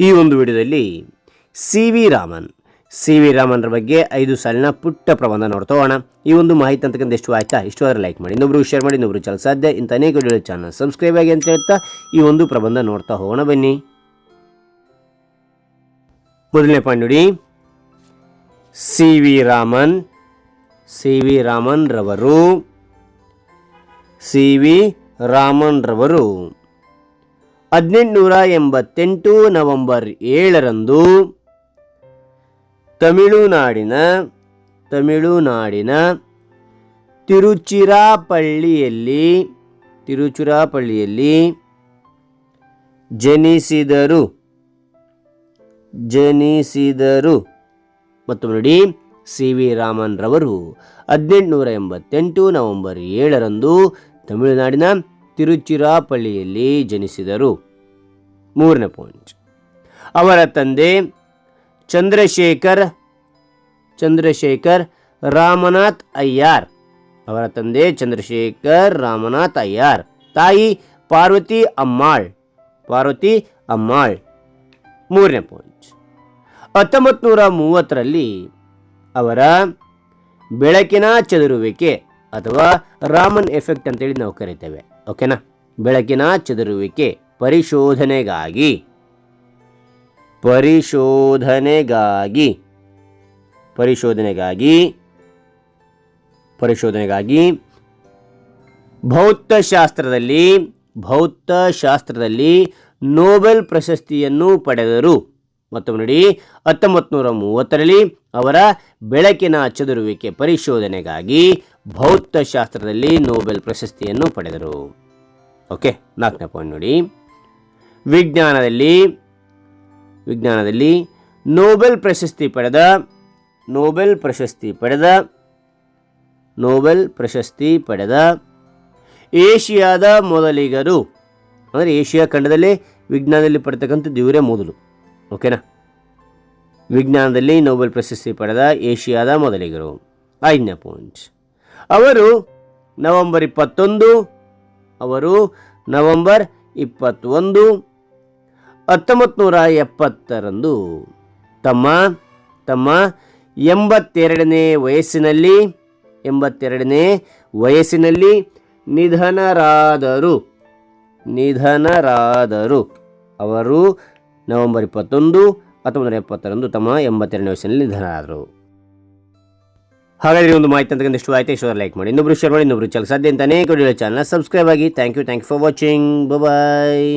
ಈ ಒಂದು ವಿಡಿಯೋದಲ್ಲಿ C V Raman, C V ರಾಮನ್ರ ಬಗ್ಗೆ ಐದು ಸಾಲಿನ ಪುಟ್ಟ ಪ್ರಬಂಧ ನೋಡ್ತಾ ಹೋಗೋಣ. ಈ ಒಂದು ಮಾಹಿತಿ ಅಂತಕ್ಕಂಥ ಎಷ್ಟು ಆಯ್ತಾ? ಇಷ್ಟು ಆದರೆ ಲೈಕ್ ಮಾಡಿ ಇನ್ನೊಬ್ರು ಶೇರ್ ಮಾಡಿ, ಇನ್ನೊಬ್ರು ಚಾನಲ್ ಸಾಧ್ಯ, ಇಂಥ ಅನೇಕ ವಿಡಿಯೋ ಚಾನಲ್ ಸಬ್ಸ್ಕ್ರೈಬ್ ಆಗಿ ಅಂತ ಹೇಳ್ತಾ ಈ ಒಂದು ಪ್ರಬಂಧ ನೋಡ್ತಾ ಹೋಗೋಣ ಬನ್ನಿ. ಮೊದಲನೇ ಪಾಯಿಂಟ್ ನೋಡಿ. C V Raman, C V Raman ರವರು ಸಿ ವಿ ರಾಮನ್ ರವರು ಹದಿನೆಂಟುನೂರ ಎಂಬತ್ತೆಂಟು ನವೆಂಬರ್ ಏಳರಂದು ತಮಿಳುನಾಡಿನ ತಮಿಳುನಾಡಿನ ತಿರುಚಿರಾಪಳ್ಳಿಯಲ್ಲಿ ತಿರುಚಿರಾಪಳ್ಳಿಯಲ್ಲಿ ಜನಿಸಿದರು. ಜನಿಸಿದರು. ಮತ್ತು ನೋಡಿ ಸಿ ವಿ ರಾಮನ್ ರವರು ಹದಿನೆಂಟುನೂರ ಎಂಬತ್ತೆಂಟು ನವೆಂಬರ್ ಏಳರಂದು ತಮಿಳುನಾಡಿನ ತಿರುಚಿರಾಪಳ್ಳಿಯಲ್ಲಿ ಜನಿಸಿದರು. ಮೂರನೇ ಪಾಯಿಂಟ್ ಅವರ ತಂದೆ ಚಂದ್ರಶೇಖರ್ ಚಂದ್ರಶೇಖರ್ ರಾಮನಾಥ್ ಅಯ್ಯಾರ್. ಅವರ ತಂದೆ ಚಂದ್ರಶೇಖರ್ ರಾಮನಾಥ್ ಅಯ್ಯಾರ್. ತಾಯಿ ಪಾರ್ವತಿ ಅಮ್ಮಾಳ್ ಪಾರ್ವತಿ ಅಮ್ಮಾಳ್. ಮೂರನೇ ಪಾಯಿಂಟ್ ಹತ್ತೊಂಬತ್ತು ನೂರ ಮೂವತ್ತರಲ್ಲಿ ಅವರ ಬೆಳಕಿನ ಚದುರುವಿಕೆ ಅಥವಾ ರಾಮನ್ ಎಫೆಕ್ಟ್ ಅಂತೇಳಿ ನಾವು ಕರಿತೇವೆ. ಓಕೆನಾ ಬೆಳಕಿನ ಚದುರುವಿಕೆ. ಪರಿಶೋಧನೆಗಾಗಿ. ಪರಿಶೋಧನೆಗಾಗಿ. ಪರಿಶೋಧನೆಗಾಗಿ. ಪರಿಶೋಧನೆಗಾಗಿ. ಭೌತಶಾಸ್ತ್ರದಲ್ಲಿ ಭೌತಶಾಸ್ತ್ರದಲ್ಲಿ ನೋಬೆಲ್ ಪ್ರಶಸ್ತಿಯನ್ನು ಪಡೆದರು. ಮತ್ತು ನೋಡಿ ಹತ್ತೊಂಬತ್ತು ನೂರ ಮೂವತ್ತರಲ್ಲಿ ಅವರ ಬೆಳಕಿನ ಚದುರುವಿಕೆ ಪರಿಶೋಧನೆಗಾಗಿ ಭೌತಶಾಸ್ತ್ರದಲ್ಲಿ ನೋಬೆಲ್ ಪ್ರಶಸ್ತಿಯನ್ನು ಪಡೆದರು. ಓಕೆ, ನಾಲ್ಕನೇ ಪಾಯಿಂಟ್ ನೋಡಿ. ವಿಜ್ಞಾನದಲ್ಲಿ ವಿಜ್ಞಾನದಲ್ಲಿ ನೋಬೆಲ್ ಪ್ರಶಸ್ತಿ ಪಡೆದ, ನೋಬೆಲ್ ಪ್ರಶಸ್ತಿ ಪಡೆದ, ನೋಬೆಲ್ ಪ್ರಶಸ್ತಿ ಪಡೆದ ಏಷ್ಯಾದ ಮೊದಲಿಗರು. ಅಂದರೆ ಏಷ್ಯಾ ಖಂಡದಲ್ಲಿ ವಿಜ್ಞಾನದಲ್ಲಿ ಪಡ್ತಕ್ಕಂಥದ್ದು ಇವರೇ ಮೊದಲು. ಓಕೆನಾ? ವಿಜ್ಞಾನದಲ್ಲಿ ನೋಬೆಲ್ ಪ್ರಶಸ್ತಿ ಪಡೆದ ಏಷ್ಯಾದ ಮೊದಲಿಗರು. ಐದನೇ ಪಾಯಿಂಟ್ ಅವರು ನವೆಂಬರ್ ಇಪ್ಪತ್ತೊಂದು, ಅವರು ನವೆಂಬರ್ ಇಪ್ಪತ್ತೊಂದು ಹತ್ತೊಂಬತ್ತು ನೂರ ಎಪ್ಪತ್ತರಂದು ತಮ್ಮ ತಮ್ಮ ಎಂಬತ್ತೆರಡನೇ ವಯಸ್ಸಿನಲ್ಲಿ ಎಂಬತ್ತೆರಡನೇ ವಯಸ್ಸಿನಲ್ಲಿ ನಿಧನರಾದರು. ನಿಧನರಾದರು. ಅವರು ನವೆಂಬರ್ ಇಪ್ಪತ್ತೊಂದು ಹತ್ತೊಂಬತ್ತು ನೂರ ಎಪ್ಪತ್ತರಂದು ತಮ್ಮ ಎಂಬತ್ತೆರಡನೇ ವಯಸ್ಸಿನಲ್ಲಿ ನಿಧನರಾದರು. ಹಾಗಾದರೆ ಒಂದು ಮಾಹಿತಿ ಅಂತಕ್ಕಂಥ ಇಷ್ಟು ಆಯ್ತು. ಇಷ್ಟು ಲೈಕ್ ಮಾಡಿ ಇನ್ನೊಬ್ರು ಶೇರ್ ಮಾಡಿ ಇನ್ನೊಬ್ರು ಚಾನಲ್ ಸಾಧ್ಯ ಅಂತ ಅನೇಕ ಚಾನಲ್ ಸಬ್ಸ್ಕ್ರೈಬ್ ಆಗಿ. Thank you thank you for watching bye